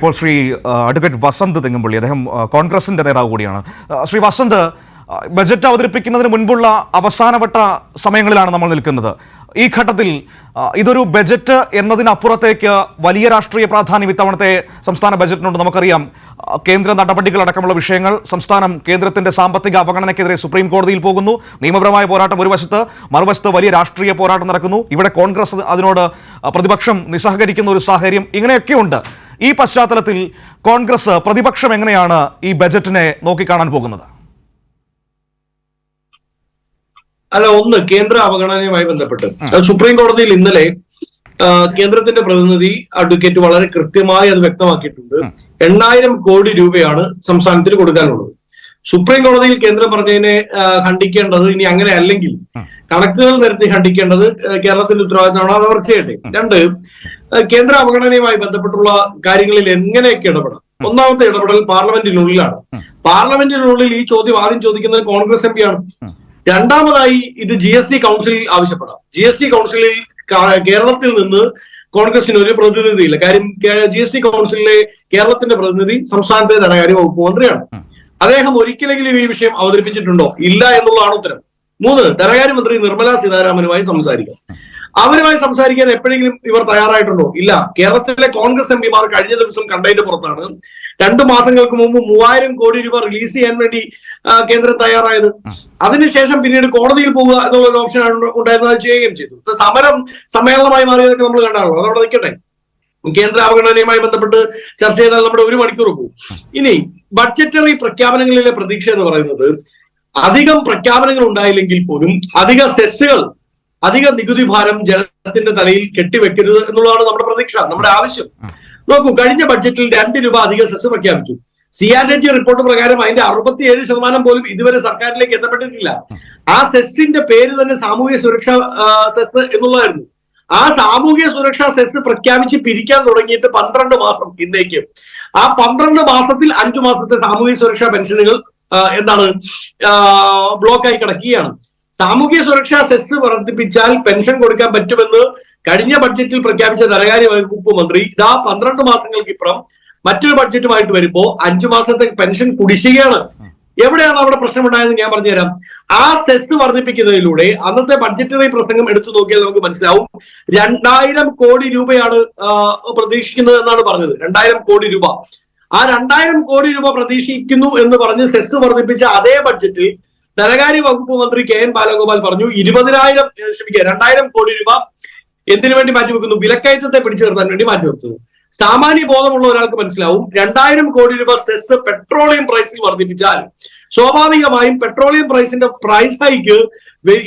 ഇപ്പോൾ ശ്രീ അഡ്വക്കേറ്റ് വസന്ത് തെങ്ങുംപള്ളി അദ്ദേഹം കോൺഗ്രസിന്റെ നേതാവ് കൂടിയാണ്. ശ്രീ വസന്ത് ബജറ്റ് അവതരിപ്പിക്കുന്നതിന് മുൻപുള്ള അവസാനവട്ട സമയങ്ങളിലാണ് നമ്മൾ നിൽക്കുന്നത്. ഈ ഘട്ടത്തിൽ ഇതൊരു ബജറ്റ് എന്നതിനപ്പുറത്തേക്ക് വലിയ രാഷ്ട്രീയ പ്രാധാന്യം ഇത്തവണത്തെ സംസ്ഥാന ബജറ്റിനുണ്ട്. നമുക്കറിയാം കേന്ദ്ര കേന്ദ്ര നടപടികളടക്കമുള്ള വിഷയങ്ങൾ സംസ്ഥാനം കേന്ദ്രത്തിന്റെ സാമ്പത്തിക അവഗണനയ്ക്കെതിരെ സുപ്രീം കോടതിയിൽ പോകുന്നു. നിയമപരമായ പോരാട്ടം ഒരു വശത്ത് മറുവശത്ത് വലിയ രാഷ്ട്രീയ പോരാട്ടം നടക്കുന്നു. ഇവിടെ കോൺഗ്രസ് അതിനോട് പ്രതിപക്ഷം നിസ്സഹകരിക്കുന്ന ഒരു സാഹചര്യം ഇങ്ങനെയൊക്കെയുണ്ട്. ഈ പശ്ചാത്തലത്തിൽ കോൺഗ്രസ് പ്രതിപക്ഷം എങ്ങനെയാണ് ഈ ബജറ്റിനെ നോക്കിക്കാണാൻ പോകുന്നത്? അല്ല ഒന്ന് കേന്ദ്ര അവഗണനയുമായി ബന്ധപ്പെട്ട്. സുപ്രീം കോടതിയിൽ ഇന്നലെ കേന്ദ്രത്തിന്റെ പ്രതിനിധി അഡ്വക്കേറ്റ് വളരെ കൃത്യമായി അത് വ്യക്തമാക്കിയിട്ടുണ്ട്. എണ്ണായിരം കോടി രൂപയാണ് സംസ്ഥാനത്തിന് കൊടുക്കാനുള്ളത്. സുപ്രീം കോടതിയിൽ കേന്ദ്രം പറഞ്ഞതിനെ ഖണ്ഡിക്കേണ്ടത് ഇനി അങ്ങനെ അല്ലെങ്കിൽ കണക്കുകൾ നിരത്തി ഖണ്ഡിക്കേണ്ടത് കേരളത്തിന്റെ ഉത്തരവാദിത്തമാണ്. അത് അവർ ചെയ്യട്ടെ. രണ്ട് കേന്ദ്ര അവഗണനയുമായി ബന്ധപ്പെട്ടുള്ള കാര്യങ്ങളിൽ എങ്ങനെയൊക്കെ ഇടപെടാം? ഒന്നാമത്തെ ഇടപെടൽ പാർലമെന്റിനുള്ളിലാണ്. പാർലമെന്റിനുള്ളിൽ ഈ ചോദ്യം ആദ്യം ചോദിക്കുന്നത് കോൺഗ്രസ് എം ആണ് രണ്ടാമതായി ഇത് ജി എസ് ടി കൗൺസിലിൽ ആവശ്യപ്പെടാം. ജി എസ് ടി കൗൺസിലിൽ കേരളത്തിൽ നിന്ന് കോൺഗ്രസിന് ഒരു പ്രതിനിധിയില്ല. കാര്യം ജി എസ് ടി കൗൺസിലിലെ കേരളത്തിന്റെ പ്രതിനിധി സംസ്ഥാനത്തെ ധനകാര്യ വകുപ്പ് മന്ത്രിയാണ്. അദ്ദേഹം ഒരിക്കലെങ്കിലും ഈ വിഷയം അവതരിപ്പിച്ചിട്ടുണ്ടോ? ഇല്ല എന്നുള്ളതാണ് ഉത്തരം. മൂന്ന് ധനകാര്യമന്ത്രി നിർമ്മലാ സീതാരാമനുമായി സംസാരിക്കാം. അവരുമായി സംസാരിക്കാൻ എപ്പോഴെങ്കിലും ഇവർ തയ്യാറായിട്ടുണ്ടോ? ഇല്ല. കേരളത്തിലെ കോൺഗ്രസ് എം പിമാർ കഴിഞ്ഞ ദിവസം കണ്ടതിന്റെ പുറത്താണ്. രണ്ടു മാസങ്ങൾക്ക് മുമ്പ് മൂവായിരം കോടി രൂപ റിലീസ് ചെയ്യാൻ വേണ്ടി കേന്ദ്രം തയ്യാറായത്. അതിനുശേഷം പിന്നീട് കോടതിയിൽ പോകുക എന്നുള്ള ഒരു ഓപ്ഷൻ ഉണ്ടായിരുന്നത് ചെയ്യുകയും ചെയ്തു. സമരം സമ്മേളനമായി മാറിയതൊക്കെ നമ്മൾ കണ്ടാണല്ലോ. അതവിടെ നിൽക്കട്ടെ. കേന്ദ്ര അവഗണനയുമായി ബന്ധപ്പെട്ട് ചർച്ച ചെയ്താൽ നമ്മുടെ ഒരു മണിക്കൂർ പോകും ഇനി ബഡ്ജറ്ററി പ്രഖ്യാപനങ്ങളിലെ പ്രതീക്ഷ എന്ന് പറയുന്നത് അധികം പ്രഖ്യാപനങ്ങൾ ഉണ്ടായില്ലെങ്കിൽ പോലും അധിക സെസ്സുകൾ അധിക നികുതി ഭാരം ജനത്തിന്റെ തലയിൽ കെട്ടിവെക്കരുത് എന്നുള്ളതാണ് നമ്മുടെ പ്രതീക്ഷ നമ്മുടെ ആവശ്യം. നോക്കൂ കഴിഞ്ഞ ബഡ്ജറ്റിൽ രണ്ട് രൂപ അധിക സെസ് പ്രഖ്യാപിച്ചു. സി ആർ ജി റിപ്പോർട്ട് പ്രകാരം അതിന്റെ അറുപത്തിയേഴ് ശതമാനം പോലും ഇതുവരെ സർക്കാരിലേക്ക് എത്തപ്പെട്ടിട്ടില്ല. ആ സെസ്സിന്റെ പേര് തന്നെ സാമൂഹ്യ സുരക്ഷാ സെസ് എന്നുള്ളതായിരുന്നു. ആ സാമൂഹ്യ സുരക്ഷാ സെസ് പ്രഖ്യാപിച്ച് പിരിക്കാൻ തുടങ്ങിയിട്ട് പന്ത്രണ്ട് മാസം ഇന്നേക്ക്. ആ പന്ത്രണ്ട് മാസത്തിൽ അഞ്ചു മാസത്തെ സാമൂഹ്യ സുരക്ഷാ പെൻഷനുകൾ എന്താണ് ബ്ലോക്കായി കിടക്കുകയാണ്. സാമൂഹ്യ സുരക്ഷാ സെസ് വർദ്ധിപ്പിച്ചാൽ പെൻഷൻ കൊടുക്കാൻ പറ്റുമെന്ന് കഴിഞ്ഞ ബഡ്ജറ്റിൽ പ്രഖ്യാപിച്ച ധനകാര്യ വകുപ്പ് മന്ത്രി ഇതാ പന്ത്രണ്ട് മാസങ്ങൾക്കിപ്പുറം മറ്റൊരു ബഡ്ജറ്റുമായിട്ട് വരുമ്പോൾ അഞ്ചു മാസത്തെ പെൻഷൻ കുടിശ്ശികയാണ്. എവിടെയാണ് അവിടെ പ്രശ്നമുണ്ടായതെന്ന് ഞാൻ പറഞ്ഞുതരാം. ആ സെസ് വർദ്ധിപ്പിക്കുന്നതിലൂടെ അന്നത്തെ ബഡ്ജറ്ററി പ്രസംഗം എടുത്തു നോക്കിയാൽ നമുക്ക് മനസ്സിലാവും. രണ്ടായിരം കോടി രൂപയാണ് പ്രതീക്ഷിക്കുന്നത് എന്നാണ് പറഞ്ഞത്. രണ്ടായിരം കോടി രൂപ. ആ രണ്ടായിരം കോടി രൂപ പ്രതീക്ഷിക്കുന്നു എന്ന് പറഞ്ഞ് സെസ് വർദ്ധിപ്പിച്ച അതേ ബഡ്ജറ്റിൽ ധനകാര്യ വകുപ്പ് മന്ത്രി കെ എൻ ബാലഗോപാൽ പറഞ്ഞു ഇരുപതിനായിരം ക്ഷമിക്കുക രണ്ടായിരം കോടി രൂപ എന്തിനു വേണ്ടി മാറ്റിവെക്കുന്നു? വിലക്കയറ്റത്തെ പിടിച്ചു നിർത്താൻ വേണ്ടി മാറ്റിവെക്കുന്നു സാമാന്യ ബോധമുള്ള ഒരാൾക്ക് മനസ്സിലാവും. രണ്ടായിരം കോടി രൂപ സെസ് പെട്രോളിയം പ്രൈസിൽ വർദ്ധിപ്പിച്ചാൽ സ്വാഭാവികമായും പെട്രോളിയം പ്രൈസിന്റെ പ്രൈസ് ഹൈക്ക്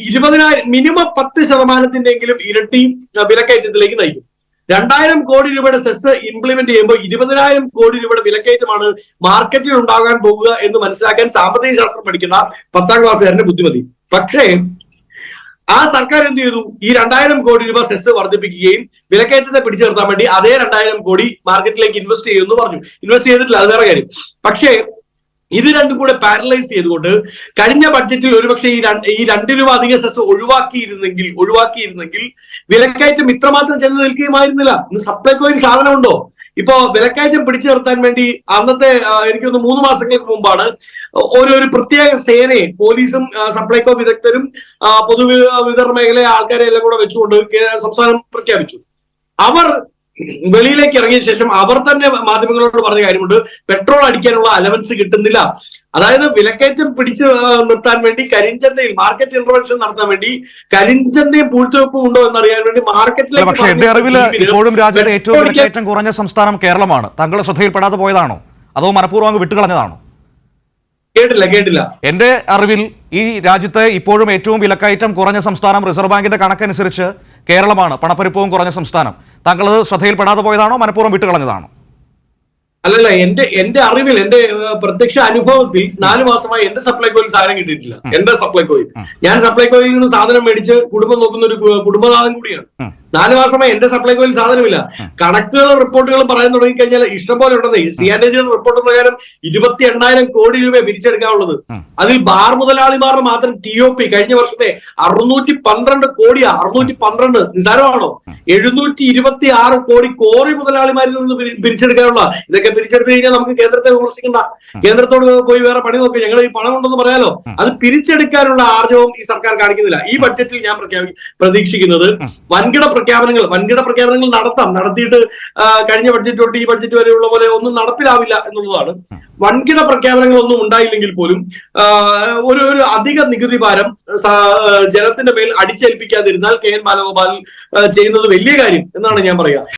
ഇരുപതിനായിരം മിനിമം പത്ത് ശതമാനത്തിന്റെങ്കിലും ഇരട്ടി വിലക്കയറ്റത്തിലേക്ക് നയിക്കും. രണ്ടായിരം കോടി രൂപയുടെ സെസ് ഇംപ്ലിമെന്റ് ചെയ്യുമ്പോൾ ഇരുപതിനായിരം കോടി രൂപയുടെ വിലക്കയറ്റമാണ് മാർക്കറ്റിൽ ഉണ്ടാകാൻ പോകുക എന്ന് മനസ്സിലാക്കാൻ സാമ്പത്തിക ശാസ്ത്രം പഠിക്കുന്ന പത്താം ക്ലാസ്സുകാരന്റെ ബുദ്ധിമതി. പക്ഷേ ആ സർക്കാർ എന്ത് ചെയ്തു? ഈ രണ്ടായിരം കോടി രൂപ സെസ് വർദ്ധിപ്പിക്കുകയും വിലക്കയറ്റത്തെ പിടിച്ചു നിർത്താൻ വേണ്ടി അതേ രണ്ടായിരം കോടി മാർക്കറ്റിലേക്ക് ഇൻവെസ്റ്റ് ചെയ്യുമെന്ന് പറഞ്ഞു. ഇൻവെസ്റ്റ് ചെയ്തിട്ടില്ല അത് വേറെ കാര്യം. പക്ഷേ ഇത് രണ്ടും കൂടെ പാരലൈസ് ചെയ്തുകൊണ്ട് കഴിഞ്ഞ ബഡ്ജറ്റിൽ ഒരുപക്ഷെ ഈ രണ്ട് ഈ രണ്ട് രൂപ അധിക സെസ് ഒഴിവാക്കിയിരുന്നെങ്കിൽ ഒഴിവാക്കിയിരുന്നെങ്കിൽ വിലക്കയറ്റം ഇത്രമാത്രം ചെന്ന് നിൽക്കുകയുമായിരുന്നില്ല. ഇന്ന് സപ്ലൈകോയിൽ സാധനമുണ്ടോ? ഇപ്പോ വിലക്കയറ്റം പിടിച്ചു നിർത്താൻ വേണ്ടി അന്നത്തെ എനിക്കൊന്ന് മൂന്ന് മാസങ്ങൾക്ക് മുമ്പാണ് ഒരു ഒരു പ്രത്യേക സേനയെ പോലീസും സപ്ലൈകോ വിദഗ്ധരും പൊതുവിതരണ പൊതു വിതരണ മേഖലയിലെ ആൾക്കാരെ എല്ലാം കൂടെ വെച്ചുകൊണ്ട് സംസ്ഥാനം പ്രഖ്യാപിച്ചു. അവർ വെളിയിലേക്ക് ഇറങ്ങിയ ശേഷം അവർ തന്നെ മാധ്യമങ്ങളോട് പറഞ്ഞ കാര്യമുണ്ട്. പെട്രോൾ അടിക്കാനുള്ള അലവൻസ് കിട്ടുന്നില്ല. അതായത് വിലക്കയറ്റം പിടിച്ചു നിർത്താൻ വേണ്ടി കരിഞ്ചന്തയിൽ മാർക്കറ്റ് ഇന്റർവെൻഷൻ നടത്താൻ വേണ്ടി കരിഞ്ചന്തയും പൂഴ്ത്തിവെപ്പും ഉണ്ടോ എന്നറിയാൻ വേണ്ടി മാർക്കറ്റിലേക്ക് പക്ഷേ എന്റെ അറിവിൽ ഇപ്പോഴും രാജ്യത്തെ ഏറ്റവും വിലക്കയറ്റം കുറഞ്ഞ സംസ്ഥാനം കേരളമാണ്. താങ്കളുടെ ശ്രദ്ധയിൽപ്പെടാതെ പോയതാണോ? അതോ മനഃപൂർവം അങ്ങ് വിട്ടുകളഞ്ഞതാണോ? കേട്ടില്ല കേട്ടില്ല. എന്റെ അറിവിൽ ഈ രാജ്യത്തെ ഇപ്പോഴും ഏറ്റവും വിലക്കയറ്റം കുറഞ്ഞ സംസ്ഥാനം റിസർവ് ബാങ്കിന്റെ കണക്കനുസരിച്ച് കേരളമാണ്. പണപ്പെരുപ്പവും കുറഞ്ഞ സംസ്ഥാനം. താങ്കൾ അത് ശ്രദ്ധയിൽപ്പെടാതെ പോയതാണോ? മനഃപൂർവം വിട്ടുകളഞ്ഞതാണോ? അല്ലല്ല എന്റെ എന്റെ അറിവിൽ എന്റെ പ്രത്യക്ഷ അനുഭവത്തിൽ നാല് മാസമായി എന്റെ സപ്ലൈകോയിൽ സാധനം കിട്ടിയിട്ടില്ല. എന്റെ സപ്ലൈകോയിൽ. ഞാൻ സപ്ലൈകോയിൽ നിന്ന് സാധനം മേടിച്ച് കുടുംബം നോക്കുന്ന ഒരു കുടുംബനാഥൻ കൂടിയാണ്. നാല് മാസമായി എന്റെ സപ്ലൈകോയിൽ സാധനമില്ല. കണക്കുകളും റിപ്പോർട്ടുകളും പറയാൻ തുടങ്ങിക്കഴിഞ്ഞാൽ ഇഷ്ടംപോലെ ഉണ്ടെന്നേ. സി ആൻഡ് റിപ്പോർട്ട് പ്രകാരം ഇരുപത്തി എണ്ണായിരം കോടി രൂപ പിരിച്ചെടുക്കാനുള്ളത്. അതിൽ ബാർ മുതലാളിമാരുടെ മാത്രം ടി ഒ പി കഴിഞ്ഞ വർഷത്തെ അറുന്നൂറ്റി പന്ത്രണ്ട് കോടിയാ. അറുന്നൂറ്റി പന്ത്രണ്ട്. നിസാരമാണോ എഴുന്നൂറ്റി ഇരുപത്തി ആറ് കോടി കോറി മുതലാളിമാരിൽ നിന്ന് പിരി- പിരിച്ചെടുക്കാനുള്ള. ഇതൊക്കെ പിരിച്ചെടുത്തു കഴിഞ്ഞാൽ നമുക്ക് കേന്ദ്രത്തെ വിമർശിക്കണ്ട. കേന്ദ്രത്തോട് പോയി വേറെ പണി നോക്കി. ഞങ്ങൾ ഈ പണം ഉണ്ടെന്ന് പറയാലോ. അത് പിരിച്ചെടുക്കാനുള്ള ആർജവം ഈ സർക്കാർ കാണിക്കുന്നില്ല. ഈ ബഡ്ജറ്റിൽ ഞാൻ പ്രഖ്യാപി പ്രതീക്ഷിക്കുന്നത് വൻകിട പ്രഖ്യാപനങ്ങൾ വൻകിട പ്രഖ്യാപനങ്ങൾ നടത്താം. നടത്തിയിട്ട് കഴിഞ്ഞ ബഡ്ജറ്റ് തൊട്ട് ഈ ബഡ്ജറ്റ് വരെയുള്ള പോലെ ഒന്നും നടപ്പിലാവില്ല എന്നുള്ളതാണ്. വൻകിട പ്രഖ്യാപനങ്ങളൊന്നും ഉണ്ടായില്ലെങ്കിൽ പോലും ഒരു ഒരു അധിക നികുതി ഭാരം ജനത്തിന്റെ മേൽ അടിച്ചേൽപ്പിക്കാതിരുന്നാൽ കെ എൻ ബാലഗോപാൽ ചെയ്യുന്നത് വലിയ കാര്യം എന്നാണ് ഞാൻ പറയുക.